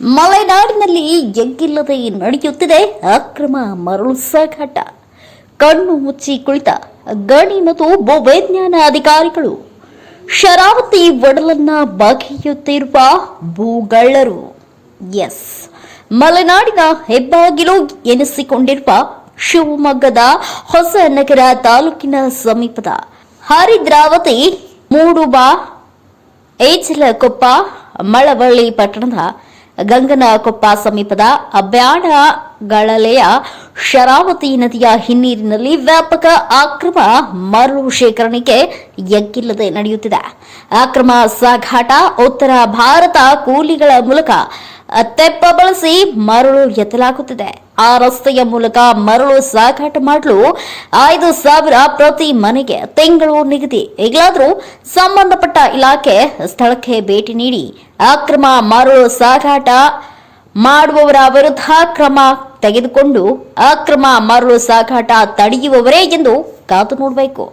ಮಲೆನಾಡಿನಲ್ಲಿ ಎಗ್ಗಿಲ್ಲದೆ ನಡೆಯುತ್ತಿದೆ ಅಕ್ರಮ ಮರಳು ಸಾಗಾಟ. ಕಣ್ಣು ಮುಚ್ಚಿ ಕುಳಿತ ಗಣಿ ಮತ್ತು ಭೂವೈಜ್ಞಾನ ಅಧಿಕಾರಿಗಳು. ಶರಾವತಿ ಒಡಲನ್ನ ಬಗೆಯುತ್ತಿರುವ ಭೂಗಳ್ಳರು. ಎಸ್. ಮಲೆನಾಡಿನ ಹೆಬ್ಬಾಗಿಲು ಎನಿಸಿಕೊಂಡಿರುವ ಶಿವಮೊಗ್ಗದ ಹೊಸನಗರ ತಾಲೂಕಿನ ಸಮೀಪದ ಹರಿದ್ರಾವತಿ ಮೂಡುಬ ಏಚಲಕೊಪ್ಪ ಮಳವಳ್ಳಿ ಪಟ್ಟಣದ ಗಂಗನಕೊಪ್ಪ ಸಮೀಪದ ಅಬ್ಯಾಡಗಳಲೆಯ ಶರಾವತಿ ನದಿಯ ಹಿನ್ನೀರಿನಲ್ಲಿ ವ್ಯಾಪಕ ಅಕ್ರಮ ಮರಳು ಶೇಖರಣೆಗೆ ಎಗ್ಗಿಲ್ಲದೆ ನಡೆಯುತ್ತಿದೆ. ಅಕ್ರಮ ಸಾಗಾಟ, ಉತ್ತರ ಭಾರತ ಕೂಲಿಗಳ ಮೂಲಕ ತೆಪ್ಪ ಬಳಸಿ ಮರಳು ಎತ್ತಲಾಗುತ್ತಿದೆ. ಆ ರಸ್ತೆಯ ಮೂಲಕ ಮರಳು ಸಾಗಾಟ ಮಾಡಲು ಐದು ಸಾವಿರ ಪ್ರತಿ ಮನೆಗೆ ತಿಂಗಳು ನಿಗದಿ. ಈಗಲಾದರೂ ಸಂಬಂಧಪಟ್ಟ ಇಲಾಖೆ ಸ್ಥಳಕ್ಕೆ ಭೇಟಿ ನೀಡಿ ಅಕ್ರಮ ಮರಳು ಸಾಗಾಟ ಮಾಡುವವರ ವಿರುದ್ಧ ಕ್ರಮ ತೆಗೆದುಕೊಂಡು ಅಕ್ರಮ ಮರಳು ಸಾಗಾಟ ತಡೆಯುವವರೇ ಎಂದು ಕಾದು ನೋಡಬೇಕು.